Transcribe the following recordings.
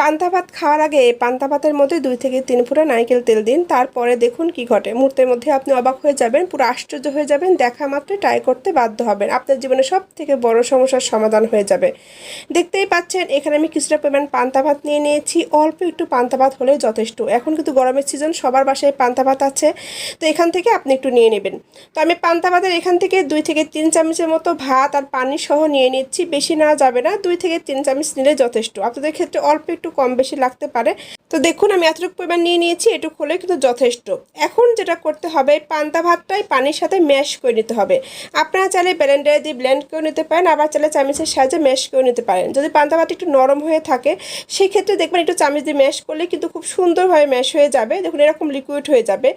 পান্তা ভাত খাওয়ার আগে পান্তা ভাতের মধ্যে দুই থেকে তিন ফুটা নারকেল তেল দিন, তারপরে দেখুন কি ঘটে। মুহূর্তের মধ্যে আপনি অবাক হয়ে যাবেন, পুরো আশ্চর্য হয়ে যাবেন, দেখা মাত্র ট্রাই করতে বাধ্য হবেন। আপনার জীবনে সব থেকে বড় সমস্যার সমাধান হয়ে যাবে। দেখতেই পাচ্ছেন, এখানে আমি কিছুটা পরিমাণ পান্তা ভাত নিয়ে নিয়েছি, অল্প একটু পান্তা ভাত হলেই যথেষ্ট। এখন কিন্তু গরমের সিজন সবার বাসায় পান্তা ভাত আছে, তো এখান থেকে আপনি একটু নিয়ে নেবেন। তো আমি পান্তা ভাতের এখান থেকে দুই থেকে তিন চামচের মতো ভাত আর পানি সহ নিয়ে নিচ্ছি, বেশি নেওয়া যাবে না, দুই থেকে তিন চামচ নিলে যথেষ্ট। আপনাদের ক্ষেত্রে অল্প একটু কম বেশি লাগতে পারে। তো দেখুন, আমি এতটুকু পরিমাণ নিয়ে নিয়েছি, এটুকু হলে কিন্তু যথেষ্ট। এখন যেটা করতে হবে, পান্তা ভাতটাই পানির সাথে ম্যাশ করে নিতে হবে। আপনারা চাইলে ব্লেন্ডারে দিয়ে ব্লেন্ড করে নিতে পারেন, আবার চাইলে চামিচের সাহায্যে ম্যাশ করে নিতে পারেন। যদি পান্তা ভাত একটু নরম হয়ে থাকে সেই ক্ষেত্রে দেখবেন একটু চামিচ দিয়ে ম্যাশ করলে কিন্তু খুব সুন্দরভাবে ম্যাশ হয়ে যাবে। দেখুন, এরকম লিকুইড হয়ে যাবে।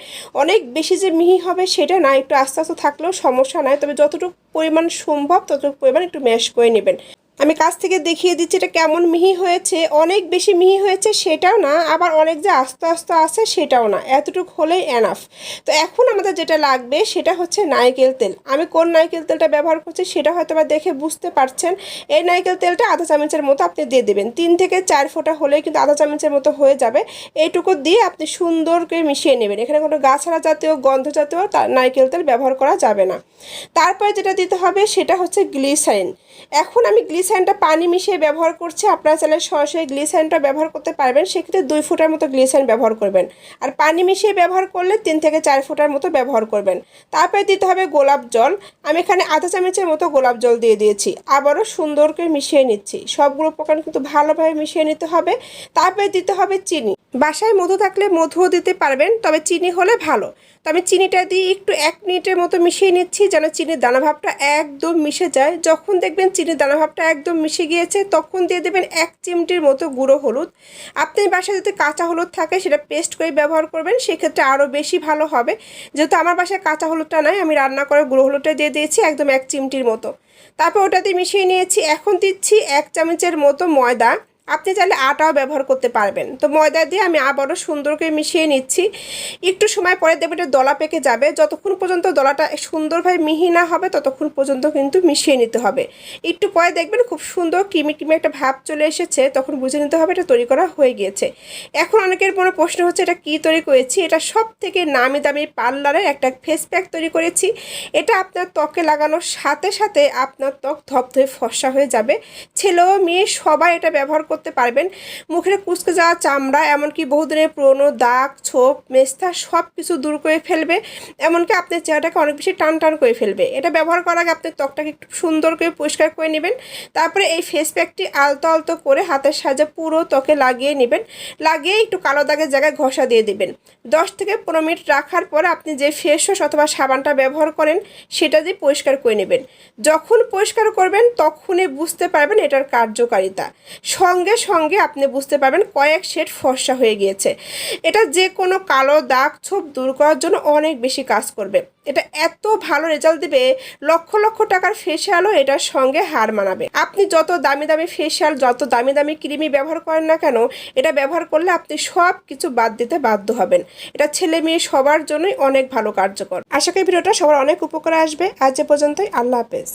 অনেক বেশি যে মিহি হবে সেটা না, একটু আস্তে আস্তে থাকলেও সমস্যা নাই। তবে যতটুকু পরিমাণ সম্ভব, ততটুকু পরিমাণ একটু ম্যাশ করে নেবেন। আমি কাছ থেকে দেখিয়ে দিচ্ছি এটা কেমন মিহি হয়েছে। অনেক বেশি মিহি হয়েছে সেটাও না, আবার অনেক যে আস্তে আস্তে আছে সেটাও না। এতটুকু হলেই এনাফ তো এখন আমাদের যেটা লাগবে সেটা হচ্ছে নারকেল তেল। আমি কোন নারকেল তেলটা ব্যবহার করছি সেটা হয়তো বা দেখে বুঝতে পারছেন। এই নারকেল তেলটা আধা চামচের মতো আপনি দিয়ে দেবেন। তিন থেকে চার ফোঁটা হলেই কিন্তু আধা চামচের মতো হয়ে যাবে। এইটুকু দিয়ে আপনি সুন্দর করে মিশিয়ে নেবেন। এখানে কোনো গাছড়া জাতীয়, গন্ধ জাতীয় নারকেল তেল ব্যবহার করা যাবে না। তারপরে যেটা দিতে হবে সেটা হচ্ছে গ্লিসারিন এখন আমি গ্লিসারিনটা পানি মিশিয়ে ব্যবহার করছে, আপনারা চাইলে সরাসরি গ্লিসারিনটা ব্যবহার করতে পারবেন। সেক্ষেত্রে দুই ফুটার মতো গ্লিসারিন ব্যবহার করবেন। আর পানি মিশিয়ে ব্যবহার করলে তিন থেকে চার ফুটার মতো ব্যবহার করবেন। তারপরে দিতে হবে গোলাপ জল। আমি এখানে আধা চামচের মতো গোলাপ জল দিয়ে দিয়েছি। আবারও সুন্দর করে মিশিয়ে নিচ্ছি। সবগুলো উপকরণ কিন্তু ভালোভাবে মিশিয়ে নিতে হবে। তারপরে দিতে হবে চিনি। বাসায় মধু থাকলে মধুও দিতে পারবেন, তবে চিনি হলে ভালো। তো আমি চিনিটা দিয়ে একটু এক মিনিটের মতো মিশিয়ে নিচ্ছি যেন চিনির দানাভাবটা একদম মিশে যায়। যখন দেখবেন চিনির দানাভাবটা একদম মিশে গিয়েছে, তখন দিয়ে দেবেন এক চিমটির মতো গুঁড়ো হলুদ। আপনি বাসায় যদি কাঁচা হলুদ থাকে, সেটা পেস্ট করে ব্যবহার করবেন, সেক্ষেত্রে আরও বেশি ভালো হবে। যেহেতু আমার বাসায় কাঁচা হলুদটা নাই, আমি রান্না করে গুঁড়ো হলুদটা দিয়ে দিয়েছি একদম এক চিমটির মতো। তারপর ওটা দিয়ে মিশিয়ে নিয়েছি। এখন দিচ্ছি এক চামচের মতো ময়দা। আপনি চাইলে আটাও ব্যবহার করতে পারবেন। তো ময়দা দিয়ে আমি আবারও সুন্দর করে মিশিয়ে নিচ্ছি। একটু সময় পরে দেখবেন এটা দলা পেকে যাবে। যতক্ষণ পর্যন্ত দলাটা সুন্দরভাবে মিহি না হবে, ততক্ষণ পর্যন্ত কিন্তু মিশিয়ে নিতে হবে। একটু পরে দেখবেন খুব সুন্দর কিমি কিমি একটা ভাব চলে এসেছে, তখন বুঝে নিতে হবে এটা তৈরি করা হয়ে গিয়েছে। এখন অনেকের মনে প্রশ্ন হচ্ছে, এটা কী তৈরি করেছি? এটা সব থেকে নামি দামি পার্লারের একটা ফেস প্যাক তৈরি করেছি। এটা আপনার ত্বকে লাগানোর সাথে সাথে আপনার ত্বক ধপ ধপধপে ফর্সা হয়ে যাবে। ছেলে ও মেয়ে সবাই এটা ব্যবহার করতে পারবেন। মুখের কুচকে যাওয়া চামড়া, এমনকি বহুদিনের পুরনো দাগ, ছোপ, মেস্তা সব কিছু দূর করে ফেলবে। এমনকি আপনার চেহারাটাকে অনেক বেশি টান টান করে ফেলবে। এটা ব্যবহার করার আগে আপনি ত্বকটাকে একটু সুন্দর করে পরিষ্কার করে নেবেন। তারপরে এই ফেস প্যাকটি আলতো আলতো করে হাতের সাহায্যে পুরো ত্বকে লাগিয়ে নেবেন। লাগিয়ে একটু কালো দাগের জায়গায় ঘষা দিয়ে দেবেন। দশ থেকে পনেরো মিনিট রাখার পর আপনি যে ফেস ওয়াশ অথবা সাবানটা ব্যবহার করেন, সেটা দিয়ে পরিষ্কার করে নেবেন। যখন পরিষ্কার করবেন, তখনই বুঝতে পারবেন এটার কার্যকারিতা। সঙ্গে সঙ্গে সঙ্গে আপনি বুঝতে পারবেন কয়েক শেড ফর্সা হয়ে গিয়েছে। এটা যে কোনো কালো দাগ ছোপ দূর করার জন্য অনেক বেশি কাজ করবে। এটা এত ভালো রেজাল্ট দিবে, লক্ষ লক্ষ টাকার ফেসিয়ালও এটার সঙ্গে হার মানাবে। আপনি যত দামি দামি ফেশিয়াল যত দামি দামি ক্রিমই ব্যবহার করেন না কেন, এটা ব্যবহার করলে আপনি সব কিছু বাদ দিতে বাধ্য হবেন। এটা ছেলে মেয়ে সবার জন্যই অনেক ভালো কার্যকর। আশা করি ভিডিওটা সবার অনেক উপকারে আসবে। আজ এ পর্যন্তই। আল্লাহ হাফেজ।